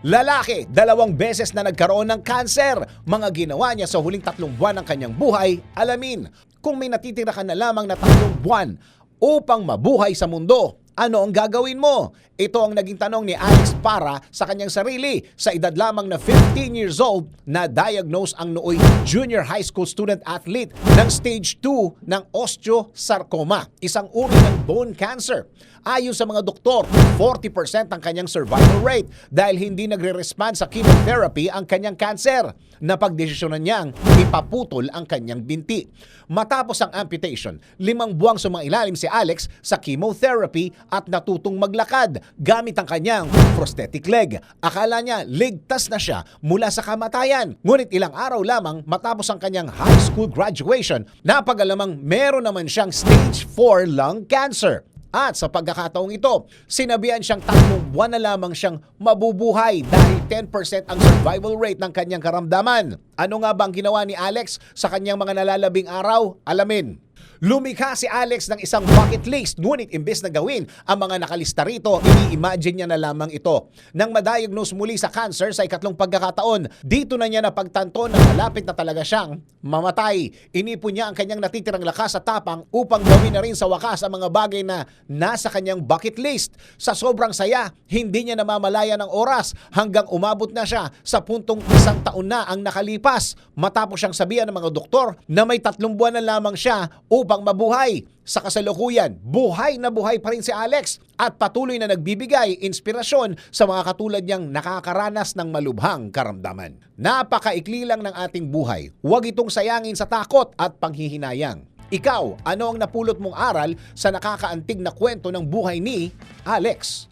Lalaki, dalawang beses na nagkaroon ng cancer. Mga ginawa niya sa huling tatlong buwan ng kanyang buhay, alamin. Kung may natitira ka na lamang na tatlong buwan upang mabuhay sa mundo, ano ang gagawin mo? Ito ang naging tanong ni Alex para sa kanyang sarili sa edad lamang na 15 years old na diagnose ang nooy junior high school student athlete ng stage 2 ng osteosarcoma, isang uri ng bone cancer. Ayon sa mga doktor, 40% ang kanyang survival rate dahil hindi nagre-respond sa chemotherapy ang kanyang cancer. Napagdesisyonan niyang ipaputol ang kanyang binti. Matapos ang amputation, limang buwang sumailalim si Alex sa chemotherapy at natutong maglakad gamit ang kanyang prosthetic leg. Akala niya ligtas na siya mula sa kamatayan. Ngunit ilang araw lamang matapos ang kanyang high school graduation, napagalamang meron naman siyang stage 4 lung cancer. At sa pagkakataong ito, sinabihan siyang tatlong buwan na lamang siyang mabubuhay dahil 10% ang survival rate ng kanyang karamdaman. Ano nga bang ginawa ni Alex sa kanyang mga nalalabing araw? Alamin. Lumikha si Alex ng isang bucket list, ngunit imbes na gawin ang mga nakalista rito, ini-imagine niya na lamang ito. Nang madiagnose muli sa cancer sa ikatlong pagkakataon, dito na niya napagtanto na malapit na talaga siyang mamatay. Inipon niya ang kanyang natitirang lakas at tapang upang gawin na rin sa wakas ang mga bagay na nasa kanyang bucket list. Sa sobrang saya, hindi niya namamalaya ng oras hanggang umabot na siya sa puntong isang taon na ang nakalipas matapos siyang sabihan ng mga doktor na may tatlong buwan na lamang siya upang mabuhay. Sa kasalukuyan, buhay na buhay pa rin si Alex at patuloy na nagbibigay inspirasyon sa mga katulad niyang nakakaranas ng malubhang karamdaman. Napakaikli lang ng ating buhay. Huwag itong sayangin sa takot at panghihinayang. Ikaw, ano ang napulot mong aral sa nakakaantig na kwento ng buhay ni Alex?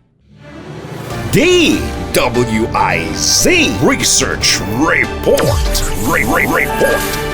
DWIZ Research Report. Re- Re- Report.